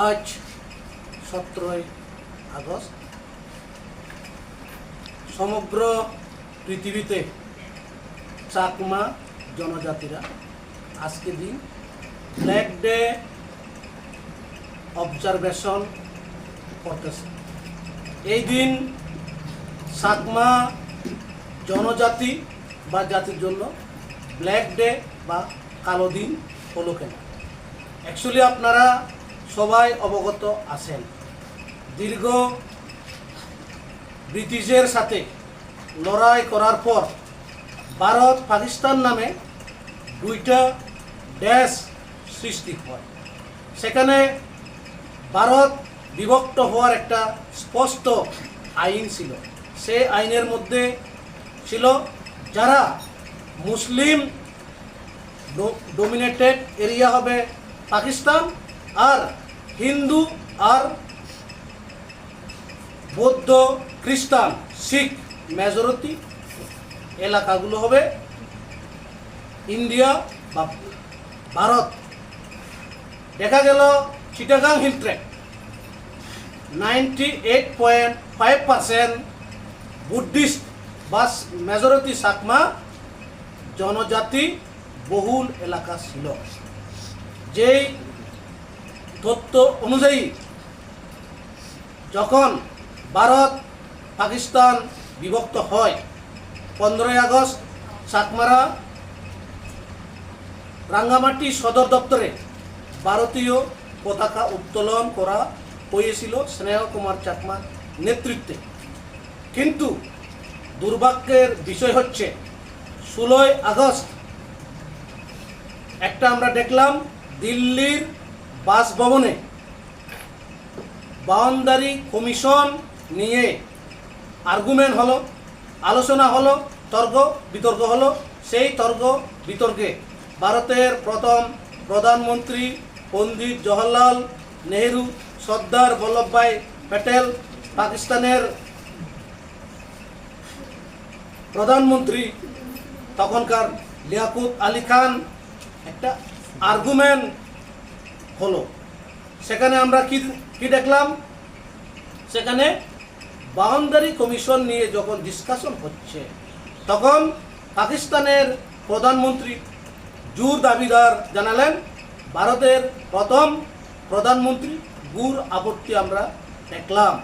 আজ সতেরোই আগস্ট। সমগ্র পৃথিবীতে চাকমা জনজাতিরা আজকে দিন ব্ল্যাক ডে অবজারভেশন করতেছে। এই দিন চাকমা জনজাতি বা জাতির জন্য ব্ল্যাক ডে বা কালো দিন হলো কেন? অ্যাকচুয়ালি আপনারা সবাই অবগত আছেন। দীর্ঘ ব্রিটিশের সাথে লড়াই করার পর ভারত পাকিস্তান নামে দুইটা দেশ সৃষ্টি হয়। সেখানে ভারত বিভক্ত হওয়ার একটা স্পষ্ট আইন ছিল। সে আইনের মধ্যে ছিল যারা মুসলিম ডোমিনেটেড এরিয়া হবে পাকিস্তান আর হিন্দু আর বৌদ্ধ, খ্রিস্টান, শিখ মেজরিটি এলাকাগুলো হবে ইন্ডিয়া বা ভারত। দেখা গেল Chittagong hill tract ninety eight point five percent Buddhist বা মেজরিটি সাকমা জনজাতি বহুল এলাকা ছিল। যেই তথ্য অনুযায়ী যখন ভারত পাকিস্তান বিভক্ত হয়, পনেরোই আগস্ট চাকমারা রাঙ্গামাটি সদর দপ্তরে ভারতীয় পতাকা উত্তোলন করা হয়েছিল স্নেহ কুমার চাকমার নেতৃত্বে। কিন্তু দুর্ভাগ্যের বিষয় হচ্ছে, ষোলোই আগস্ট একটা আমরা দেখলাম দিল্লির বাসভবনে বাউন্ডারি কমিশন নিয়ে আর্গুমেন্ট হলো, আলোচনা হলো, তর্ক বিতর্ক হলো। সেই তর্ক বিতর্কে ভারতের প্রথম প্রধানমন্ত্রী পণ্ডিত জওহরলাল নেহেরু, সর্দার বল্লভভাই প্যাটেল, পাকিস্তানের প্রধানমন্ত্রী, তখনকার লিয়াকুত আলী খান। একটা আর্গুমেন্ট হলো। সেখানে আমরা কি কি দেখলাম? সেখানে বাউন্ডারি কমিশন নিয়ে যখন ডিসকাশন হচ্ছে, তখন পাকিস্তানের প্রধানমন্ত্রী জুর দাবিদার জানালেন, ভারতের প্রথম প্রধানমন্ত্রী গুর আপত্তি আমরা দেখলাম।